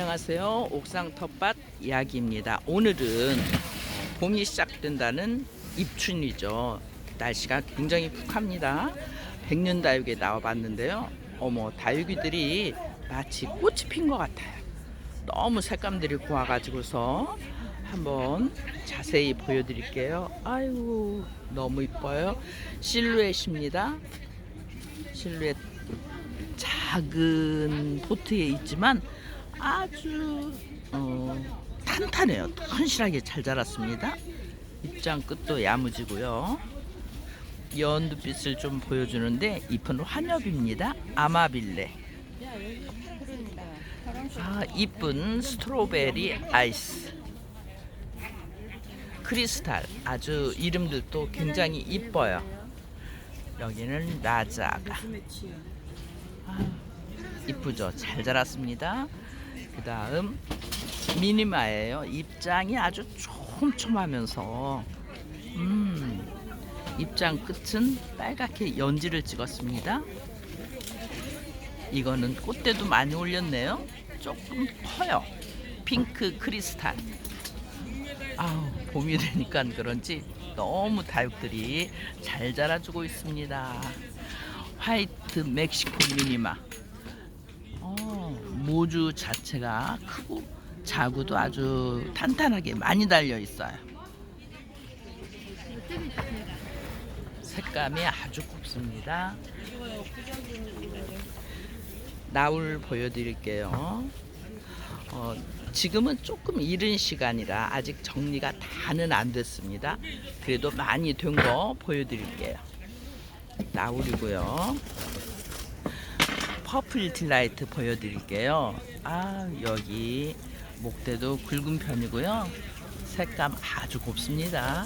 안녕하세요. 옥상 텃밭 이야기입니다. 오늘은 어, 봄이 시작된다는 입춘이죠. 날씨가 굉장히 푹합니다. 백년다육에 나와봤는데요. 어머, 다육이들이 마치 꽃이 핀 것 같아요. 너무 색감들이 고와가지고서 한번 자세히 보여드릴게요. 아이고, 너무 이뻐요. 실루엣입니다. 실루엣 작은 포트에 있지만 아주 어, 탄탄해요. 튼실하게 잘 자랐습니다. 입장 끝도 야무지고요. 연두빛을 좀 보여주는데 잎은 환엽입니다. 아마빌레. 아, 이쁜 스트로베리 아이스. 크리스탈. 아주 이름들도 굉장히 이뻐요. 여기는 라자가. 아, 이쁘죠? 잘 자랐습니다. 그 다음 미니마예요. 입장이 아주 촘촘하면서 음, 입장 끝은 빨갛게 연지를 찍었습니다. 이거는 꽃대도 많이 올렸네요. 조금 커요. 핑크 크리스탈. 아우 봄이 되니까 그런지 너무 다육들이 잘 자라주고 있습니다. 화이트 멕시코 미니마. 어, 모주 자체가 크고 자구도 아주 탄탄하게 많이 달려 있어요. 색감이 아주 곱습니다. 나울 보여드릴게요. 어, 지금은 조금 이른 시간이라 아직 정리가 다는 안 됐습니다. 그래도 많이 된 거 보여드릴게요. 나울이고요. 퍼플 딜라이트 보여드릴게요. 아 여기 목대도 굵은 편이고요. 색감 아주 곱습니다.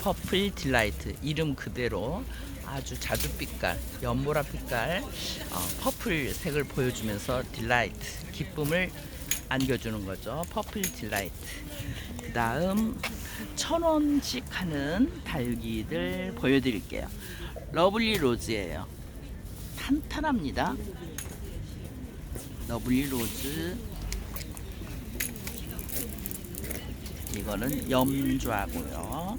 퍼플 딜라이트 이름 그대로 아주 자주 빛깔, 연보라 빛깔, 어, 퍼플 색을 보여주면서 딜라이트 기쁨을 안겨주는 거죠. 퍼플 딜라이트. 그 다음 천 원씩 하는 다육이들 보여드릴게요. 러블리 로즈예요. 탄탄합니다. 러블리 로즈. 이거는 염좌고요.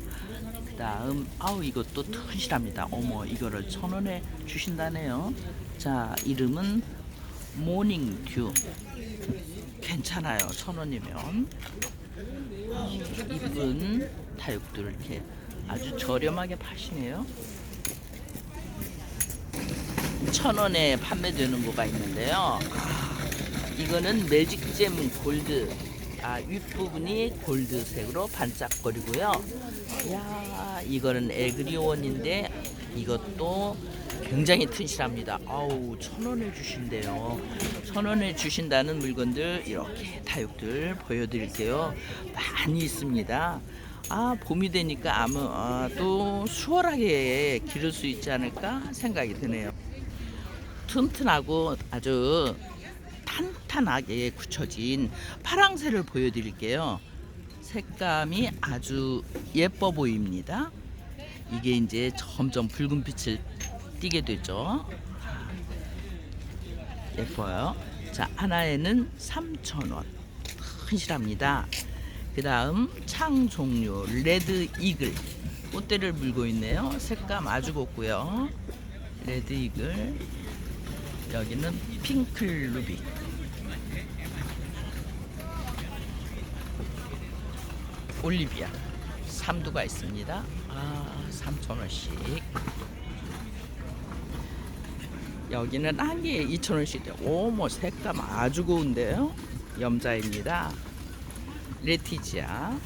그 다음 아우 이것도 튼실합니다. 어머 이거를 천 원에 주신다네요. 자 이름은 모닝듀. 괜찮아요. 천 원이면. 아우, 이쁜 다육들 이렇게 아주 저렴하게 파시네요. 천 원에 판매되는 거가 있는데요. 아, 이거는 매직잼 골드. 아, 윗부분이 골드색으로 반짝거리고요. 야, 이거는 에그리온인데 이것도 굉장히 튼실합니다. 아우, 천 원에 주신대요. 천 원에 주신다는 물건들 이렇게 다육들 보여드릴게요. 많이 있습니다. 아, 봄이 되니까 아마도 수월하게 기를 수 있지 않을까 생각이 드네요. 튼튼하고 아주 탄탄하게 굳혀진 파랑새를 보여드릴게요. 색감이 아주 예뻐 보입니다. 이게 이제 점점 붉은 빛을 띠게 되죠. 예뻐요. 자, 하나에는 3,000원. 흔실합니다. 그 다음 창 종류 레드 이글 꽃대를 물고 있네요. 색감 아주 곱고요. 레드 이글 여기는 핑클 루비 올리비아 삼두가 있습니다. 아, 3,000원씩. 여기는 한 개에 2,000원씩. 오뭐 색감 아주 고운데요. 염자입니다. 레티지아.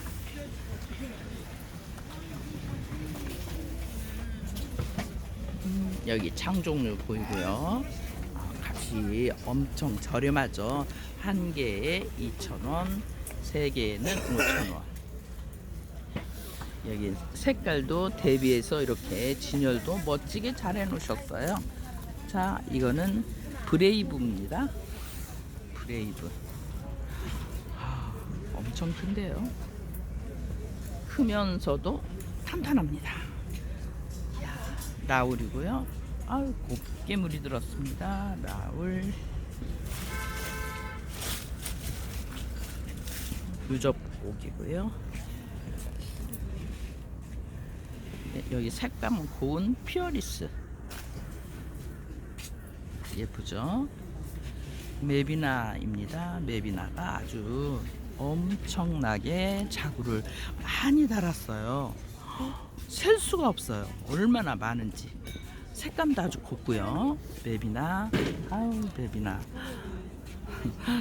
음, 여기 창종류 보이고요. 아, 값이 엄청 저렴하죠. 한 개에 2,000원, 세 개에는 5,000원. 여기 색깔도 대비해서 이렇게 진열도 멋지게 잘 해놓으셨어요. 자, 이거는 브레이브입니다. 브레이브. 아, 엄청 큰데요. 크면서도 탄탄합니다. 야, 라울이고요. 아유, 곱게 물이 들었습니다. 라울. 유접옥이고요. 네, 여기 색감은 고운 피어리스 예쁘죠? 메비나입니다. 메비나가 아주 엄청나게 자구를 많이 달았어요. 셀 수가 없어요. 얼마나 많은지. 색감도 아주 곱고요. 메비나, 아우 메비나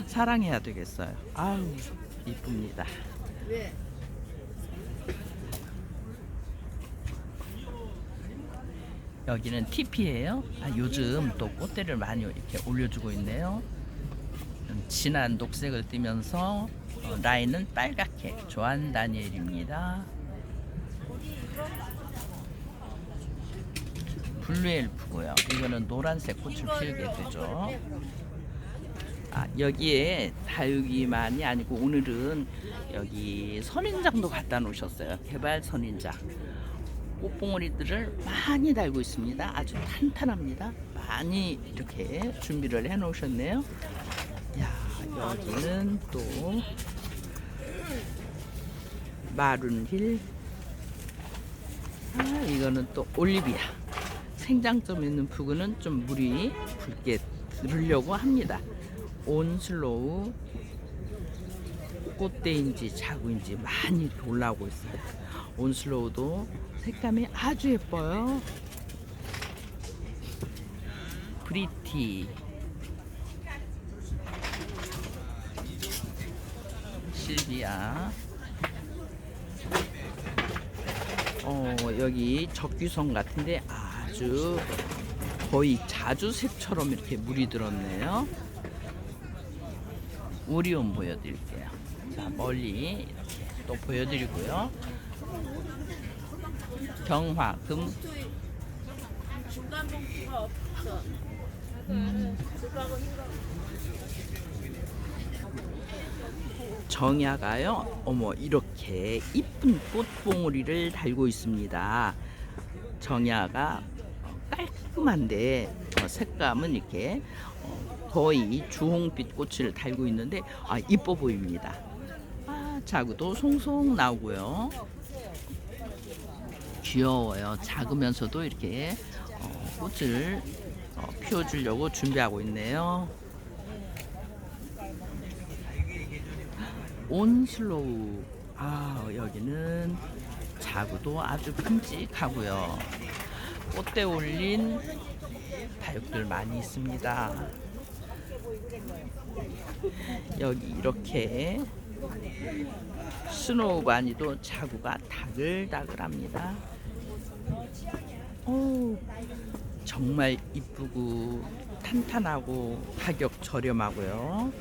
사랑해야 되겠어요. 아우 이쁩니다. 여기는 TP예요. 아, 요즘 또 꽃대를 많이 이렇게 올려주고 있네요. 음, 진한 녹색을 띠면서 어, 라인은 빨갛게 조한 다니엘입니다. 블루 엘프고요. 이거는 노란색 꽃을 피우게 되죠. 아, 여기에 다육이만이 아니고 오늘은 여기 선인장도 갖다 놓으셨어요. 개발 선인장. 꽃봉오리들을 많이 달고 있습니다. 아주 탄탄합니다. 많이 이렇게 준비를 해 놓으셨네요. 야, 여기는 또 마룬힐. 아, 이거는 또 올리비아. 생장점 있는 부근은 좀 물이 붉게 들으려고 합니다. 온슬로우 꽃대인지 자구인지 많이 올라오고 있어요. 온슬로우도 색감이 아주 예뻐요. 브리티 실비아 어 여기 적규성 같은데 아주 거의 자주색처럼 이렇게 물이 들었네요. 오리온 보여드릴게요. 자 멀리 이렇게 또 보여드리고요. 경화 금 중간 봉투가 없어. 정야가요. 어머 이렇게 이쁜 꽃봉오리를 달고 있습니다. 정야가 깔끔한데 어, 색감은 이렇게 어, 거의 주홍빛 꽃을 달고 있는데 아 이뻐 보입니다. 아 자구도 송송 나오고요. 귀여워요. 작으면서도 이렇게 어, 꽃을 어, 피워주려고 준비하고 있네요. 온슬로우. 아, 여기는 자구도 아주 큼직하고요. 꽃대 올린 다육들 많이 있습니다. 여기 이렇게 스노우 바니도 자구가 다글다글합니다. 오, 정말 이쁘고 탄탄하고 가격 저렴하고요.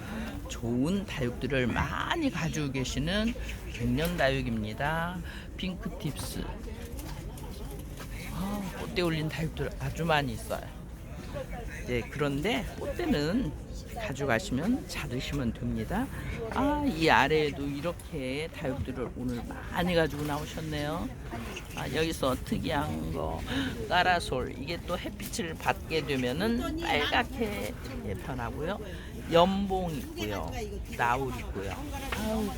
좋은 다육들을 많이 가지고 계시는 백년 다육입니다. 핑크팁스. 아, 꽃대 올린 다육들 아주 많이 있어요. 네, 그런데 꽃대는 가져가시면 자르시면 됩니다. 아, 이 아래에도 이렇게 다육들을 오늘 많이 가지고 나오셨네요. 아, 여기서 특이한 거 까라솔 이게 또 햇빛을 받게 되면은 빨갛게 이렇게 변하고요. 연봉 있고요. 나울 있고요. 아우,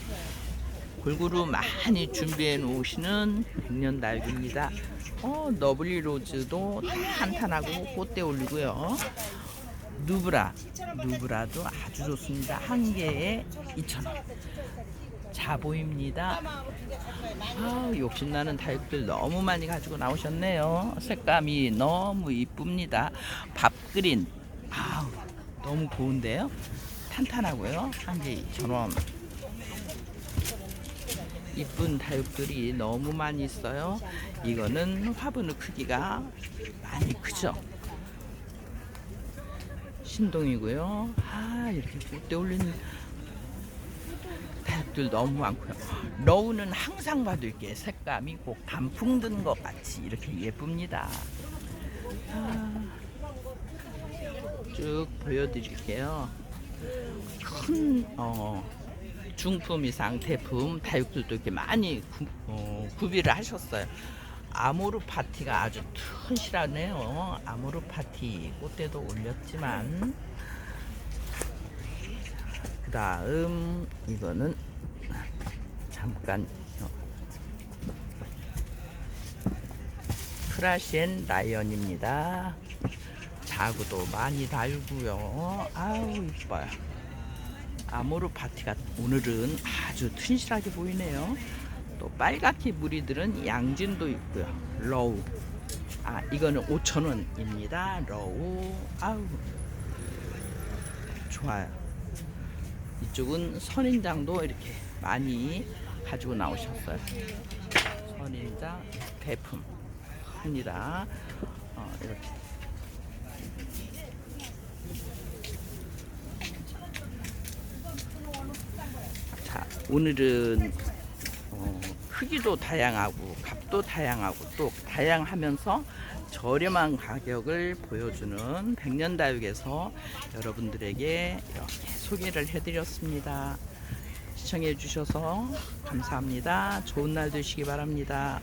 골고루 많이 준비해 놓으시는 백년 다육입니다. 어, 너블리 로즈도 탄탄하고 꽃대 올리고요. 누브라, 누브라도 아주 좋습니다. 한 개에 2,000원. 자보입니다. 아, 욕심나는 다육들 너무 많이 가지고 나오셨네요. 색감이 너무 이쁩니다. 밥그린. 아우, 너무 고운데요? 탄탄하고요. 한 개 2,000원. 이쁜 다육들이 너무 많이 있어요. 이거는 화분의 크기가 많이 크죠. 신동이고요. 아 이렇게 꽃대 올리는 다육들 너무 많고요. 러우는 항상 봐도 이렇게 색감이 꼭 단풍 든 것 같이 이렇게 예쁩니다. 아, 쭉 보여드릴게요. 큰 어, 중품 이상 대품 다육들도 이렇게 많이 구, 어, 구비를 하셨어요. 아모르 파티가 아주 튼실하네요. 아모르 파티 꽃대도 올렸지만 그 다음 이거는 잠깐 어. 프라시엔 라이언입니다. 자구도 많이 달고요. 아우 이뻐요. 아모르 파티가 오늘은 아주 튼실하게 보이네요. 또 빨갛게 무리들은 양진도 있고요. 러우. 아 이거는 5,000원입니다. 러우. 아우 좋아요. 이쪽은 선인장도 이렇게 많이 가지고 나오셨어요. 선인장 대품 합니다. 어, 이렇게 오늘은 어, 크기도 다양하고 값도 다양하고 또 다양하면서 저렴한 가격을 보여주는 백년다육에서 여러분들에게 이렇게 소개를 해드렸습니다. 시청해 주셔서 감사합니다. 좋은 날 되시기 바랍니다.